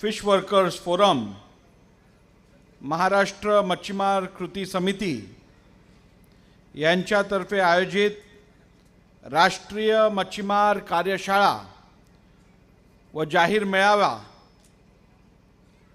Fish workers forum Maharashtra मच्छीमार कृती समिती यांच्यातर्फे आयोजित राष्ट्रीय मच्छीमार कार्यशाळा व जाहीर मेळावा.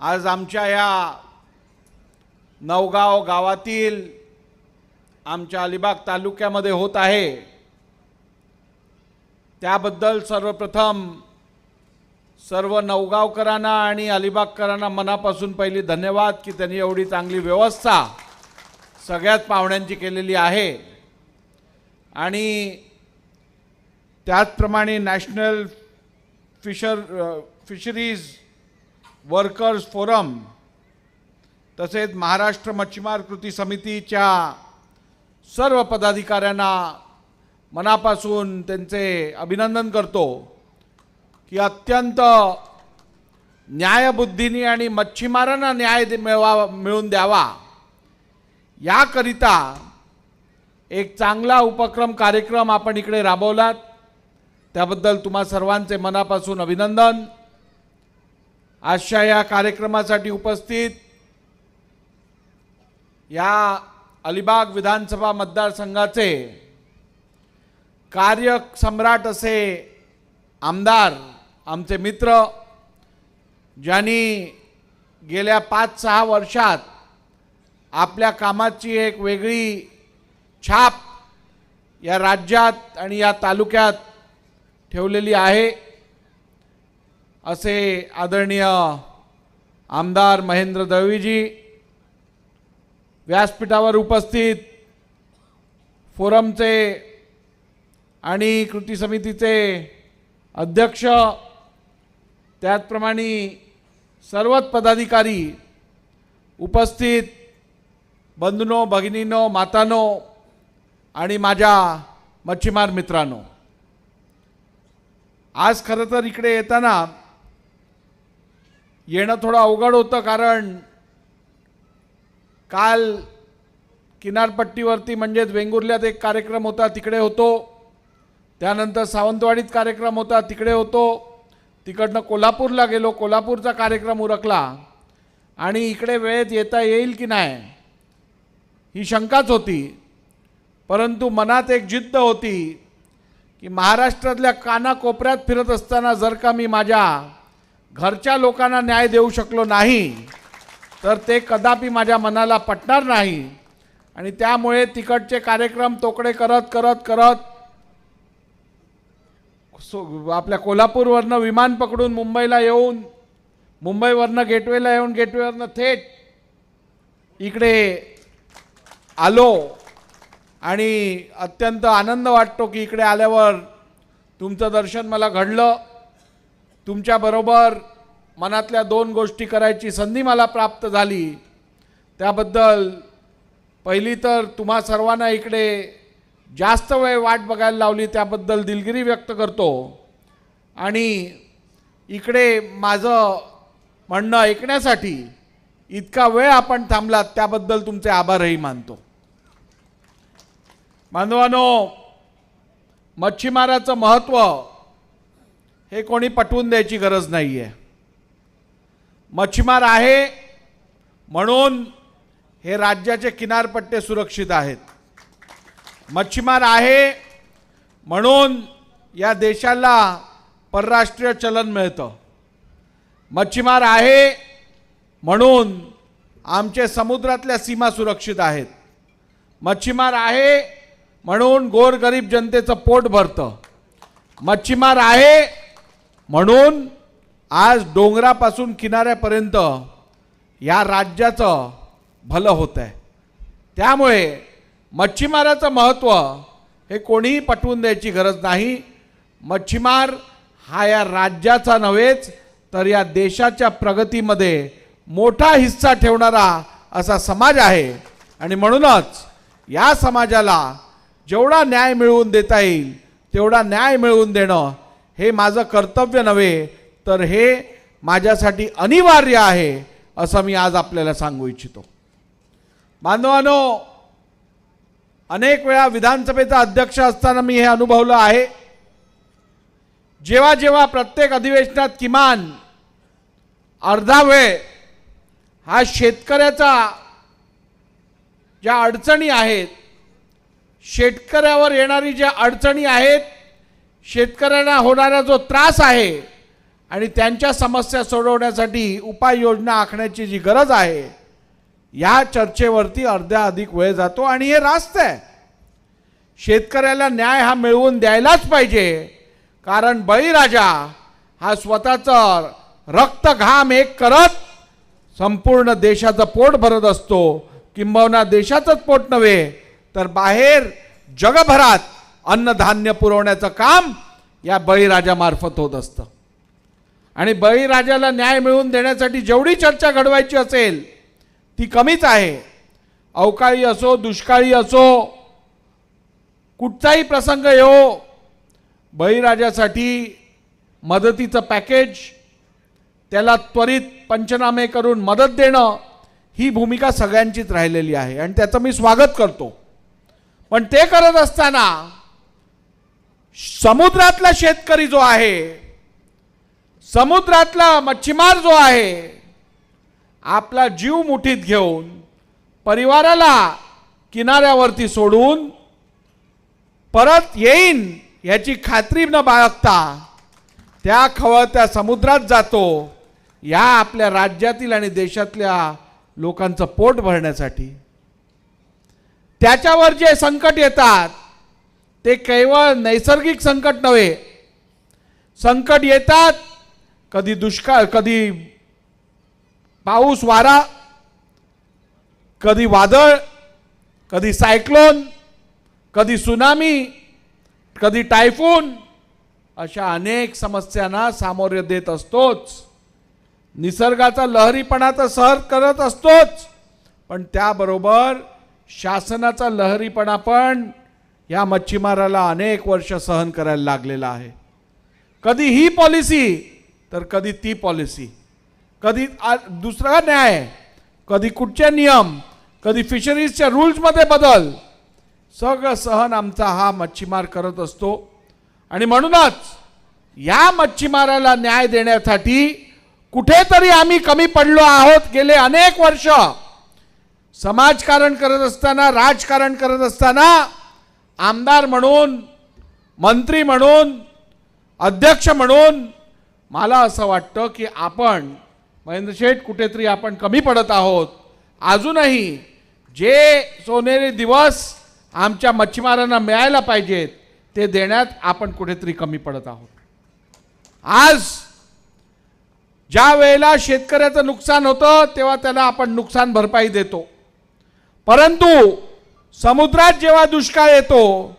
आज आमच्या या नवगाव गावातील आमच्या अलिबाग तालुक्यामध्ये होत आहे. त्याबद्दल सर्वप्रथम सर्व नवगावकरांना आणि अलिबागकरांना मनापासून पहिली धन्यवाद की त्यांनी एवढी चांगली व्यवस्था सगळ्यात पाहुण्यांची केलेली आहे. आणि त्याचप्रमाणे national fisher fisheries workers forum तसेच महाराष्ट्र मच्छीमार कृती समितीच्या सर्व पदाधिकाऱ्यांना मनापासून त्यांचे अभिनंदन करतो. की अत्यंत न्यायबुद्धीने आणि मच्छीमारांना न्याय मिळवा मिळवून द्यावा. याकरिता एक चांगला उपक्रम कार्यक्रम आपण इकडे राबवलात. त्याबद्दल तुम्हा सर्वांचे मनापासून अभिनंदन. आजच्या या कार्यक्रमासाठी उपस्थित या अलिबाग विधानसभा मतदारसंघाचे कार्यसम्राट असे आमदार आमचे मित्र ज्यांनी गेल्या पाच सहा वर्षात आपल्या कामाची एक वेगळी छाप या राज्यात आणि या तालुक्यात ठेवलेली आहे. असे आदरणीय आमदार महेंद्र दळवीजी व्यासपीठावर उपस्थित फोरमचे आणि कृती समितीचे अध्यक्ष त्याचप्रमाणे सर्वच पदाधिकारी उपस्थित बंधूनो भगिनीनो मातानो आणि माझ्या मच्छीमार मित्रांनो. आज खरं तर इकडे येताना येणं थोडं अवघड होतं कारण काल किनारपट्टीवरती म्हणजेच वेंगुर्ल्यात एक कार्यक्रम होता तिकडे होतो. त्यानंतर सावंतवाडीत कार्यक्रम होता तिकडे होतो. तिकडनं कोल्हापूरला गेलो कोल्हापूरचा कार्यक्रम उरकला. आणि इकडे वेळेत येता येईल की नाही ही शंकाच होती. परंतु मनात एक जिद्द होती की महाराष्ट्रातल्या कानाकोपऱ्यात फिरत असताना जर का मी माझ्या घरच्या लोकांना न्याय देऊ शकलो नाही तर ते कदापि माझ्या मनाला पटणार नाही. आणि त्यामुळे तिकडचे कार्यक्रम तोकडे करत करत करत सो आपल्या कोल्हापूरवरनं विमान पकडून मुंबईला येऊन मुंबईवरनं गेटवेला येऊन गेटवेवरनं थेट इकडे आलो आणि अत्यंत आनंद वाटतो की इकडे आल्यावर तुमचं दर्शन मला घडलं. तुमच्याबरोबर मनातल्या दोन गोष्टी करायची संधी मला प्राप्त झाली. त्याबद्दल पहिली तर तुम्हा सर्वांना इकडे जास्त वेळ वाट बघायला लावली त्याबद्दल दिलगिरी व्यक्त करतो. आणि इकडे माझं म्हणणं ऐकण्यासाठी इतका वेळ आपण थांबलात त्याबद्दल तुमचे आभारही मानतो. बांधवानो मच्छीमाराचं महत्त्व हे कोणी पटवून द्यायची गरज नाही आहे मच्छीमार आहे म्हणून हे राज्याचे किनारपट्टे सुरक्षित आहेत. मच्छीमार आहे म्हणून या देशाला परराष्ट्रीय चलन मिळतं. मच्छीमार आहे म्हणून आमचे समुद्रातल्या सीमा सुरक्षित आहेत. मच्छीमार आहे म्हणून गोरगरीब जनतेचं पोट भरतं. मच्छीमार आहे म्हणून आज डोंगरापासून किनाऱ्यापर्यंत या राज्याचं भलं होत आहे त्यामुळे मच्छीमाराचं महत्त्व हे कोणीही पटवून द्यायची गरज नाही. मच्छीमार हा या राज्याचा नव्हेच तर या देशाच्या प्रगतीमध्ये मोठा हिस्सा ठेवणारा असा समाज आहे. आणि म्हणूनच या समाजाला जेवढा न्याय मिळवून देता येईल तेवढा न्याय मिळवून देणं हे माझं कर्तव्य नव्हे तर हे माझ्यासाठी अनिवार्य आहे असं मी आज आपल्याला सांगू इच्छितो. बांधवानो अनेक वेळा विधानसभेचा अध्यक्ष असताना मी हे अनुभवलं आहे. जेव्हा जेव्हा प्रत्येक अधिवेशनात किमान अर्धा वेळ हा शेतकऱ्याचा ज्या अडचणी आहेत शेतकऱ्यावर येणारी ज्या अडचणी आहेत शेतकऱ्यांना होणारा जो त्रास आहे आणि त्यांच्या समस्या सोडवण्यासाठी उपाययोजना आखण्याची जी गरज आहे या चर्चेवरती अर्ध्या अधिक वेळ जातो आणि हे रास्त आहे. शेतकऱ्याला न्याय हा मिळवून द्यायलाच पाहिजे कारण बळीराजा हा स्वतःचं रक्त घाम एक करत संपूर्ण देशाचं पोट भरत असतो. किंबहुना देशाचंच पोट नव्हे तर बाहेर जगभरात अन्नधान्य पुरवण्याचं काम या बळीराजामार्फत होत असतं. आणि बळीराजाला न्याय मिळवून देण्यासाठी जेवढी चर्चा घडवायची असेल ती कमीच आहे. अवकाळी असो दुष्काळी असो कुठचाही प्रसंग येऊ बळीराजासाठी मदतीचं पॅकेज त्याला त्वरित पंचनामे करून मदत देणं ही भूमिका सगळ्यांचीच राहिलेली आहे आणि त्याचं मी स्वागत करतो. पण ते करत असताना समुद्रातला शेतकरी जो आहे समुद्रातला मच्छीमार जो आहे आपला जीव मुठीत घेऊन परिवाराला किनाऱ्यावरती सोडून परत येईन याची खात्री न बाळगता त्या खवळत्या समुद्रात जातो या आपल्या राज्यातील आणि देशातल्या लोकांचं पोट भरण्यासाठी. त्याच्यावर जे संकट येतात ते केवळ नैसर्गिक संकट नव्हे. संकट येतात कधी दुष्काळ कधी पाऊस वारा कधी वादळ कधी सायक्लोन कधी सुनामी कधी टायफून अशा अनेक समस्यांना सामोरे देत असतोच. निसर्गाचा लहरीपणा तर सहन करत असतोच. पण त्याबरोबर शासनाचा लहरीपणा पण या मच्छीमाराला अनेक वर्ष सहन करायला लागलेला आहे. कधी ही पॉलिसी तर कधी ती पॉलिसी. कधी दुसरा न्याय कधी कुठचे नियम कधी फिशरीजच्या रूल्समध्ये बदल. सगळं सहन आमचा हा मच्छीमार करत असतो. आणि म्हणूनच या मच्छीमाराला न्याय देण्यासाठी कुठेतरी आम्ही कमी पडलो आहोत. गेले अनेक वर्ष समाजकारण करत असताना राजकारण करत असताना आमदार म्हणून मंत्री म्हणून अध्यक्ष म्हणून मला असं वाटतं की आपण महेंद्र शेठ कुठेतरी आपण कमी पडत आहोत. अजूनही जे सोनेरी दिवस आमच्या मच्छीमारांना मिळायला पाहिजेत ते देण्यात आपण कुठेतरी कमी पडत आहोत. आज ज्या वेळेला शेतकऱ्याचं नुकसान होतं तेव्हा त्याला आपण नुकसान भरपाई देतो. परंतु समुद्रात जेव्हा दुष्काळ येतो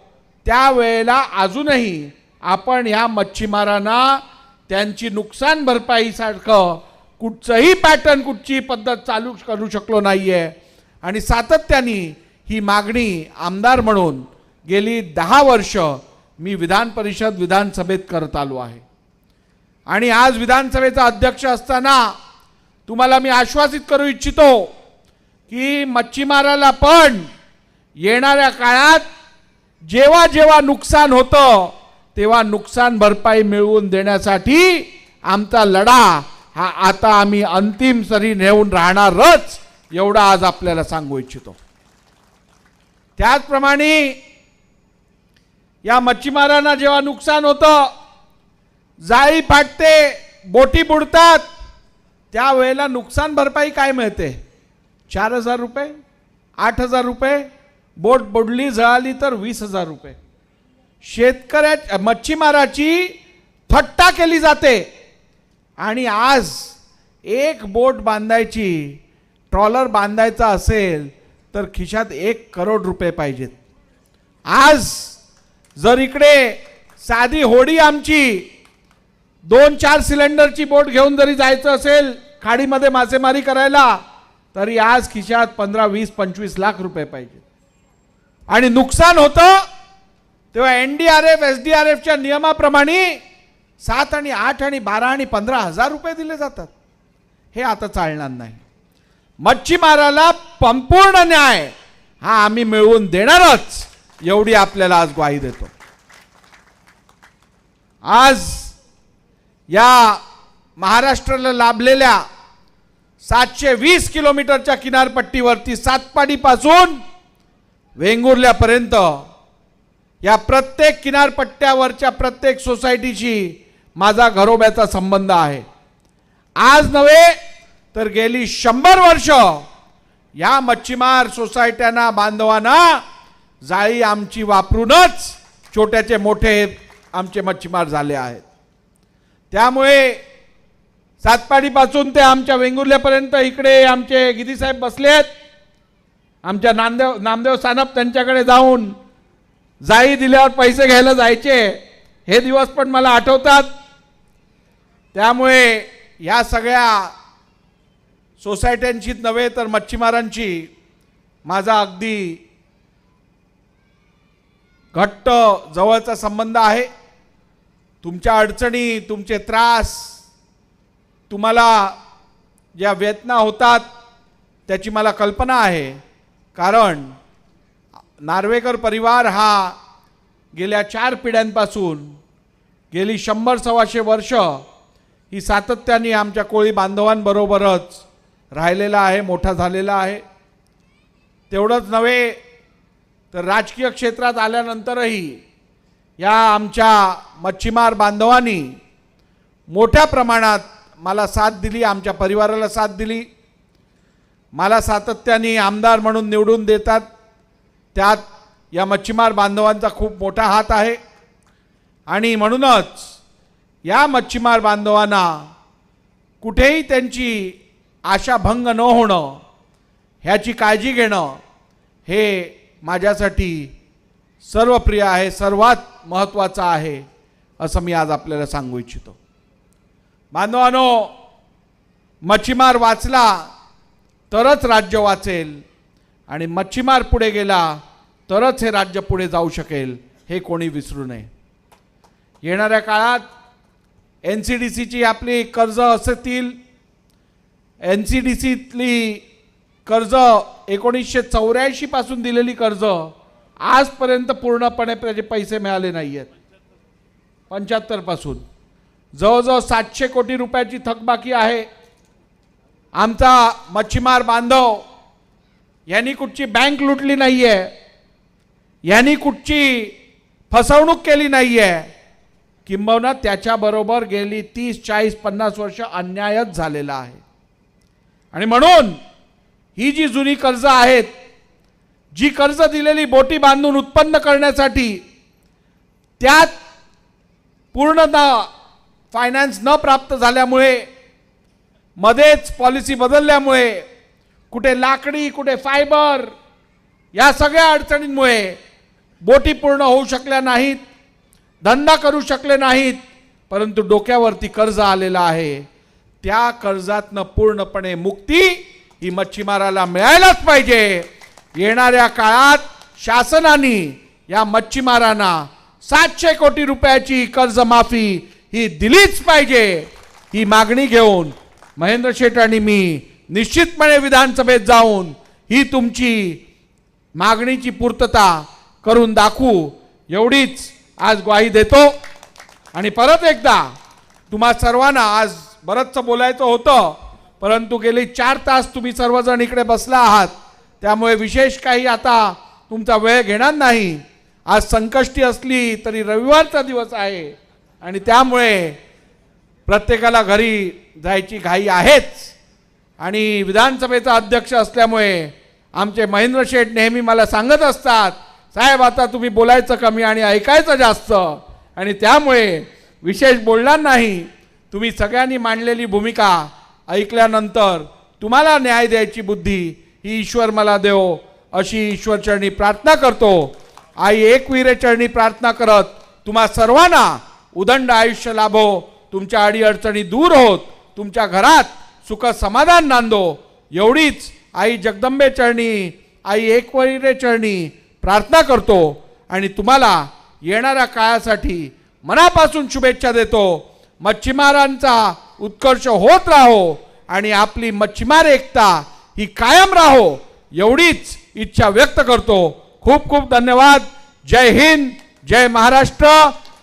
त्यावेळेला अजूनही आपण ह्या मच्छीमारांना त्यांची नुकसान भरपाईसारखं कुठचंही पॅटर्न कुठची पद्धत चालू करू शकलो नाही आहे आणि सातत्याने ही मागणी आमदार म्हणून गेली दहा वर्ष मी विधान परिषद विधानसभेत करत आलो आहे. आणि आज विधानसभेचा अध्यक्ष असताना तुम्हाला मी आश्वासित करू इच्छितो की मच्छीमाराला पण येणाऱ्या काळात जेव्हा जेव्हा नुकसान होतं तेव्हा नुकसान भरपाई मिळवून देण्यासाठी आमचा लढा हा आता आम्ही अंतिम सरी नेऊन राहणारच एवढा आज आपल्याला सांगू इच्छितो. त्याचप्रमाणे या मच्छीमारांना जेव्हा नुकसान होतं जाळी फाटते बोटी बुडतात त्यावेळेला नुकसान भरपाई काय मिळते? चार हजार रुपये आठ हजार रुपये बोट बुडली जळाली तर वीस हजार रुपये. शेतकऱ्या मच्छीमाराची थट्टा केली जाते. आणि आज एक बोट बांधायची ट्रॉलर बांधायचा असेल तर खिशात एक करोड रुपये पाहिजेत. आज जर इकडे साधी होडी आमची दोन चार सिलेंडरची बोट घेऊन जरी जायचं असेल खाडीमध्ये मासेमारी करायला तरी आज खिशात पंधरा वीस पंचवीस लाख रुपये पाहिजे आणि नुकसान होतं तेव्हा N D R F S D R एफच्या नियमाप्रमाणे सात आणि आठ आणि बारा आणि पंधरा हजार रुपये दिले जातात. हे आता चालणार नाही. मच्छीमाराला संपूर्ण न्याय हा आम्ही मिळवून देणारच एवढी आपल्याला आज ग्वाही देतो. आज या महाराष्ट्राला लाभलेल्या सातशे वीस किलोमीटरच्या किनारपट्टीवरती सातपाडीपासून वेंगुर्ल्यापर्यंत या प्रत्येक किनारपट्ट्यावरच्या प्रत्येक सोसायटीची माझा घरोब्याचा संबंध आहे. आज नव्हे तर गेली शंभर वर्ष या मच्छीमार सोसायट्यांना बांधवांना जाळी आमची वापरूनच छोट्याचे मोठे आमचे मच्छीमार झाले आहेत. त्यामुळे सातपाडीपासून ते आमच्या वेंगुर्ल्यापर्यंत इकडे आमचे गिरीसाहेब आहेत. आमच्या नामदेव नामदेव सानप त्यांच्याकडे जाऊन जाई दिल्यावर पैसे घ्यायला जायचे. हे दिवस पण मला आठवतात. त्यामुळे या सगळ्या सोसायट्यांशीच नव्हे तर मच्छीमारांची माझा अगदी घट्ट जवळचा संबंध आहे. तुमच्या अडचणी तुमचे त्रास तुम्हाला ज्या वेदना होतात त्याची मला कल्पना आहे. कारण नार्वेकर परिवार हा गेल्या चार पिढ्यांपासून गेली शंभर सव्वाशे वर्ष ही सातत्याने आमच्या कोळी बांधवांबरोबरच राहिलेला आहे मोठा झालेला आहे. तेवढंच नव्हे तर राजकीय क्षेत्रात आल्यानंतरही या आमच्या मच्छीमार बांधवांनी मोठ्या प्रमाणात मला साथ दिली आमच्या परिवाराला साथ दिली. मला सातत्याने आमदार म्हणून निवडून देतात. त्यात या मच्छीमार बांधवांचा खूप मोठा हात आहे. आणि म्हणूनच या मच्छीमार बांधवांना कुठेही त्यांची आशाभंग न होणं ह्याची काळजी घेणं हे माझ्यासाठी सर्वप्रिय आहे सर्वात महत्त्वाचं आहे असं मी आज आपल्याला सांगू इच्छितो. बांधवानो मच्छीमार वाचला तरच राज्य वाचेल आणि मच्छीमार पुढे गेला तरच हे राज्य पुढे जाऊ शकेल हे कोणी विसरू नये. येणाऱ्या काळात एन सी डी सीची आपली कर्ज असतील एन सी डी सीतली कर्ज एकोणीसशे चौऱ्याऐंशीपासून दिलेली कर्ज आजपर्यंत पूर्णपणे त्याचे पैसे मिळाले नाही आहेत पंच्याहत्तरपासून जवळजवळ सातशे कोटी रुपयाची थकबाकी आहे. आमचा मच्छीमार बांधव यांनी कुठची बँक लुटली नाही आहे यांनी कुठची फसवणूक केली नाही आहे किंबहुना त्याच्याबरोबर गेली तीस चाळीस पन्नास वर्ष अन्यायच झालेला आहे. आणि म्हणून ही जी जुनी कर्ज आहेत जी कर्ज दिलेली बोटी बांधून उत्पन्न करण्यासाठी त्यात पूर्णतः फायनान्स न प्राप्त झाल्यामुळे मध्येच पॉलिसी बदलल्यामुळे कुठे लाकडी कुठे फायबर या सगळ्या अडचणींमुळे बोटी पूर्ण होऊ शकल्या नाहीत. धंदा करू शकले नाहीत परंतु डोक्यावरती कर्ज आलेलं आहे. त्या कर्जातनं पूर्णपणे मुक्ती ही मच्छीमाराला मिळायलाच पाहिजे. येणाऱ्या काळात शासनाने या मच्छीमारांना सातशे कोटी रुपयाची कर्जमाफी ही दिलीच पाहिजे. ही मागणी घेऊन महेंद्र शेठ आणि मी निश्चितपणे विधानसभेत जाऊन ही तुमची मागणीची पूर्तता करून दाखवू. एवढीच आज ग्वाही देतो. आणि परत एकदा तुम्हा सर्वांना आज बरंचसं बोलायचं होतं परंतु गेली चार तास तुम्ही सर्वजण इकडे बसला आहात. त्यामुळे विशेष काही आता तुमचा वेळ घेणार नाही. आज संकष्टी असली तरी रविवारचा दिवस आहे. आणि त्यामुळे प्रत्येकाला घरी जायची घाई आहेच. आणि विधानसभेचा अध्यक्ष असल्यामुळे आमचे महेंद्र शेठ नेहमी मला सांगत असतात साहेब आता तुम्ही बोलायचं कमी आणि ऐकायचं जास्त. आणि त्यामुळे विशेष बोलणार नाही. तुम्ही सगळ्यांनी मांडलेली भूमिका ऐकल्यानंतर तुम्हाला न्याय द्यायची बुद्धी ही ईश्वर मला देव अशी ईश्वरचरणी प्रार्थना करतो. आई एकविरे प्रार्थना करत तुम्हा सर्वांना उदंड आयुष्य लाभो. तुमच्या अडीअडचणी दूर होत तुमच्या घरात सुख समाधान नांदो. एवढीच आई जगदंबे चरणी आई एक चरणी प्रार्थना करतो आणि तुम्हाला येणाऱ्या काळासाठी मनापासून शुभेच्छा देतो. मच्छीमारांचा उत्कर्ष होत राहो आणि आपली मच्छीमार एकता ही कायम राहो एवढीच इच्छा व्यक्त करतो. खूप खूप धन्यवाद. जय हिंद जय महाराष्ट्र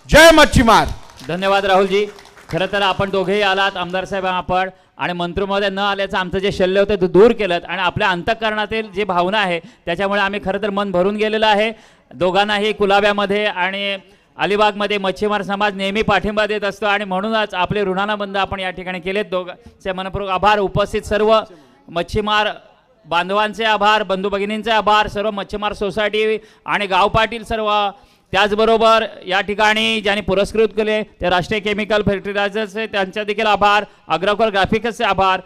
जय मच्छीमार धन्यवाद राहुलजी. खरं तर आपण दोघेही आलात. आमदार साहेब आपण आणि मंत्रीमध्ये न आल्याचं आमचं जे शल्य होतं ते दूर केलं. आणि आपल्या अंतःकरणातील जी भावना आहे त्याच्यामुळे आम्ही खरं तर मन भरून गेलेलं आहे. दोघांनाही कुलाब्यामध्ये आणि अलिबागमध्ये मच्छीमार समाज नेहमी पाठिंबा देत असतो आणि म्हणूनच आपले ऋणानाबंध आपण या ठिकाणी केलेत. दोघांचे मनपूर्वक आभार. उपस्थित सर्व मच्छीमार बांधवांचे आभार बंधू भगिनींचे आभार सर्व मच्छीमार सोसायटी आणि गाव पाटील सर्व त्याचबरोबर या ठिकाणी ज्यांनी पुरस्कृत केले ते राष्ट्रीय केमिकल फर्टिलायझर्सचे त्यांचे देखील आभार अग्रकोर ग्राफिक्सचे आभार.